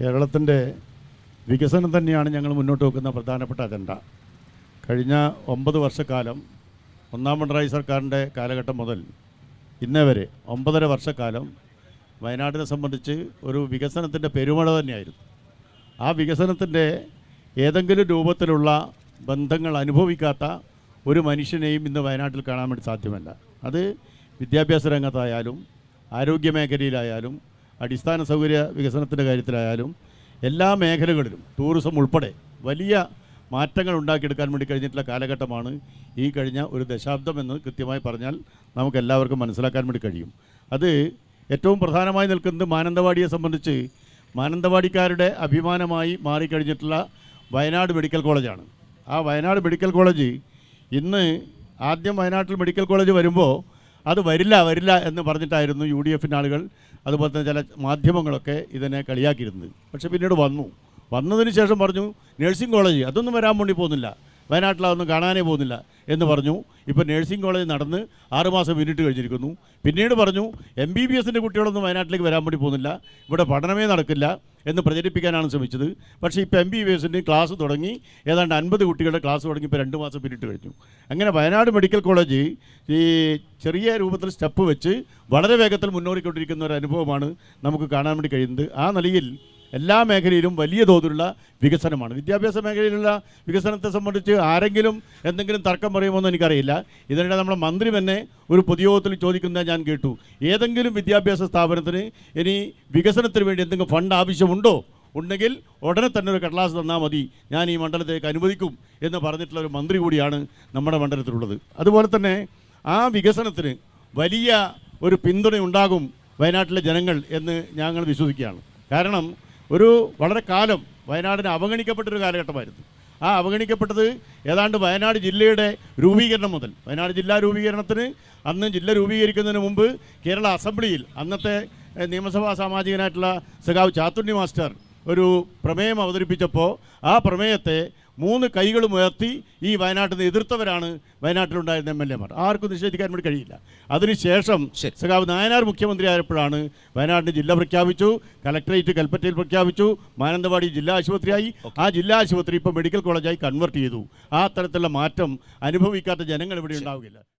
കേരളത്തിന്റെ വികസനം തന്നെയാണ് ഞങ്ങൾ മുന്നോട്ട് വെക്കുന്ന പ്രധാനപ്പെട്ട അജണ്ട. കഴിഞ്ഞ ഒമ്പത് വർഷക്കാലം ഒന്നാം പിണറായി സർക്കാരിന്റെ കാലഘട്ടം മുതൽ ഇന്നേ വരെ ഒമ്പതര വർഷക്കാലം വയനാടിനെ സംബന്ധിച്ച് ഒരു വികസനത്തിന്റെ പെരുമഴ തന്നെയായിരുന്നു. ആ വികസനത്തിന്റെ ഏതെങ്കിലും രൂപത്തിലുള്ള ബന്ധങ്ങൾ അനുഭവിക്കാത്ത ഒരു മനുഷ്യനെയും ഇന്ന് വയനാട്ടിൽ കാണാൻ വേണ്ടി സാധ്യമല്ല. അത് വിദ്യാഭ്യാസ രംഗത്തായാലും ആരോഗ്യ മേഖലയിലായാലും അടിസ്ഥാന സൗകര്യ വികസനത്തിന്റെ കാര്യത്തിലായാലും എല്ലാ മേഖലകളിലും ടൂറിസം ഉൾപ്പെടെ വലിയ മാറ്റങ്ങൾ ഉണ്ടാക്കിയെടുക്കാൻ വേണ്ടി കഴിഞ്ഞിട്ടുള്ള കാലഘട്ടമാണ് ഈ കഴിഞ്ഞ ഒരു ദശാബ്ദം എന്ന് കൃത്യമായി പറഞ്ഞാൽ നമുക്ക് എല്ലാവർക്കും മനസ്സിലാക്കാൻ വേണ്ടി കഴിയും. അത് ഏറ്റവും പ്രധാനമായി നിൽക്കുന്നത് മാനന്തവാടിയെ സംബന്ധിച്ച് മാനന്തവാടിക്കാരുടെ അഭിമാനമായി മാറിക്കഴിഞ്ഞിട്ടുള്ള വയനാട് മെഡിക്കൽ കോളേജാണ്. ആ വയനാട് മെഡിക്കൽ കോളേജ് ഇന്ന് ആദ്യം വയനാട്ടിൽ മെഡിക്കൽ കോളേജ് വരുമ്പോൾ അത് വരില്ല വരില്ല എന്ന് പറഞ്ഞിട്ടായിരുന്നു യു ഡി എഫിന്റെ ആളുകൾ അതുപോലെ തന്നെ ചില മാധ്യമങ്ങളൊക്കെ ഇതിനെ കളിയാക്കിയിരുന്നത്. പക്ഷേ പിന്നീട് വന്നു. വന്നതിന് ശേഷം പറഞ്ഞു നഴ്സിംഗ് കോളേജ് അതൊന്നും വരാൻ വേണ്ടി പോകുന്നില്ല. വയനാട്ടിൽ അതൊന്നും കാണാനേ പോകുന്നില്ല. എന്ന് പറഞ്ഞു. ഇപ്പോൾ നേഴ്സിംഗ് കോളേജ് നടന്ന് ആറുമാസം പിന്നിട്ട് കഴിഞ്ഞിരിക്കുന്നു. പിന്നീട് പറഞ്ഞു എം ബി ബി എസിന്റെ കുട്ടികളൊന്നും വയനാട്ടിലേക്ക് വരാൻ വേണ്ടി പോകുന്നില്ല. ഇവിടെ പഠനമേ നടക്കില്ല എന്ന് പ്രചരിപ്പിക്കാനാണ് ശ്രമിച്ചത്. പക്ഷേ ഇപ്പോൾ എം ബി ബി എസിന്റെ ക്ലാസ് തുടങ്ങി. ഏതാണ്ട് അൻപത് കുട്ടികളുടെ ക്ലാസ് തുടങ്ങി ഇപ്പോൾ രണ്ട് മാസം പിന്നിട്ട് കഴിഞ്ഞു. അങ്ങനെ വയനാട് മെഡിക്കൽ കോളേജ് ഈ ചെറിയ രൂപത്തിൽ സ്റ്റെപ്പ് വെച്ച് വളരെ വേഗത്തിൽ മുന്നോറിക്കൊണ്ടിരിക്കുന്ന ഒരു അനുഭവമാണ് നമുക്ക് കാണാൻ വേണ്ടി കഴിയുന്നത്. ആ നിലയിൽ എല്ലാ മേഖലയിലും വലിയ തോതിലുള്ള വികസനമാണ്. വിദ്യാഭ്യാസ മേഖലയിലുള്ള വികസനത്തെ സംബന്ധിച്ച് ആരെങ്കിലും എന്തെങ്കിലും തർക്കം പറയുമോ എന്ന് എനിക്കറിയില്ല. ഇതിനിടെ നമ്മുടെ മന്ത്രി തന്നെ ഒരു പൊതുയോഗത്തിൽ ചോദിക്കുന്നത് ഞാൻ കേട്ടു. ഏതെങ്കിലും വിദ്യാഭ്യാസ സ്ഥാപനത്തിന് ഇനി വികസനത്തിന് വേണ്ടി എന്തെങ്കിലും ഫണ്ട് ആവശ്യമുണ്ടോ? ഉണ്ടെങ്കിൽ ഉടനെ തന്നെ ഒരു കടലാസ് തന്നാൽ മതി. ഞാൻ ഈ മണ്ഡലത്തേക്ക് അനുവദിക്കും എന്ന് പറഞ്ഞിട്ടുള്ള ഒരു മന്ത്രി കൂടിയാണ് നമ്മുടെ മണ്ഡലത്തിലുള്ളത്. അതുപോലെ തന്നെ ആ വികസനത്തിന് വലിയ ഒരു പിന്തുണയുണ്ടാകും വയനാട്ടിലെ ജനങ്ങൾ എന്ന് ഞങ്ങൾ വിശ്വസിക്കുകയാണ്. കാരണം ഒരു വളരെ കാലം വയനാടിന് അവഗണിക്കപ്പെട്ടൊരു കാലഘട്ടമായിരുന്നു. ആ അവഗണിക്കപ്പെട്ടത് ഏതാണ്ട് വയനാട് ജില്ലയുടെ രൂപീകരണം മുതൽ വയനാട് ജില്ലാ രൂപീകരണത്തിന് അന്ന് ജില്ല രൂപീകരിക്കുന്നതിന് മുമ്പ് കേരള അസംബ്ലിയിൽ അന്നത്തെ നിയമസഭാ സാമാജികനായിട്ടുള്ള സഖാവ് ചാത്തുണ്ണി മാസ്റ്റർ ഒരു പ്രമേയം അവതരിപ്പിച്ചപ്പോൾ ആ പ്രമേയത്തെ മൂന്ന് കൈകളും ഉയർത്തി ഈ വയനാട്ടിൽ നിന്ന് എതിർത്തവരാണ് വയനാട്ടിലുണ്ടായിരുന്ന എം എൽ എമാർ. ആർക്കും നിഷേധിക്കാൻ വേണ്ടി കഴിയില്ല. അതിനുശേഷം. സഖാവ് നായനാർ മുഖ്യമന്ത്രി ആയപ്പോഴാണ് വയനാടിന് ജില്ല പ്രഖ്യാപിച്ചു കലക്ടറേറ്റ് കൽപ്പറ്റയിൽ പ്രഖ്യാപിച്ചു മാനന്തവാടി ജില്ലാ ആശുപത്രിയായി. ആ ജില്ലാ ആശുപത്രി ഇപ്പോൾ മെഡിക്കൽ കോളേജായി കൺവെർട്ട് ചെയ്തു. ആ തരത്തിലുള്ള മാറ്റം അനുഭവിക്കാത്ത ജനങ്ങൾ ഇവിടെ ഉണ്ടാവുകയില്ല.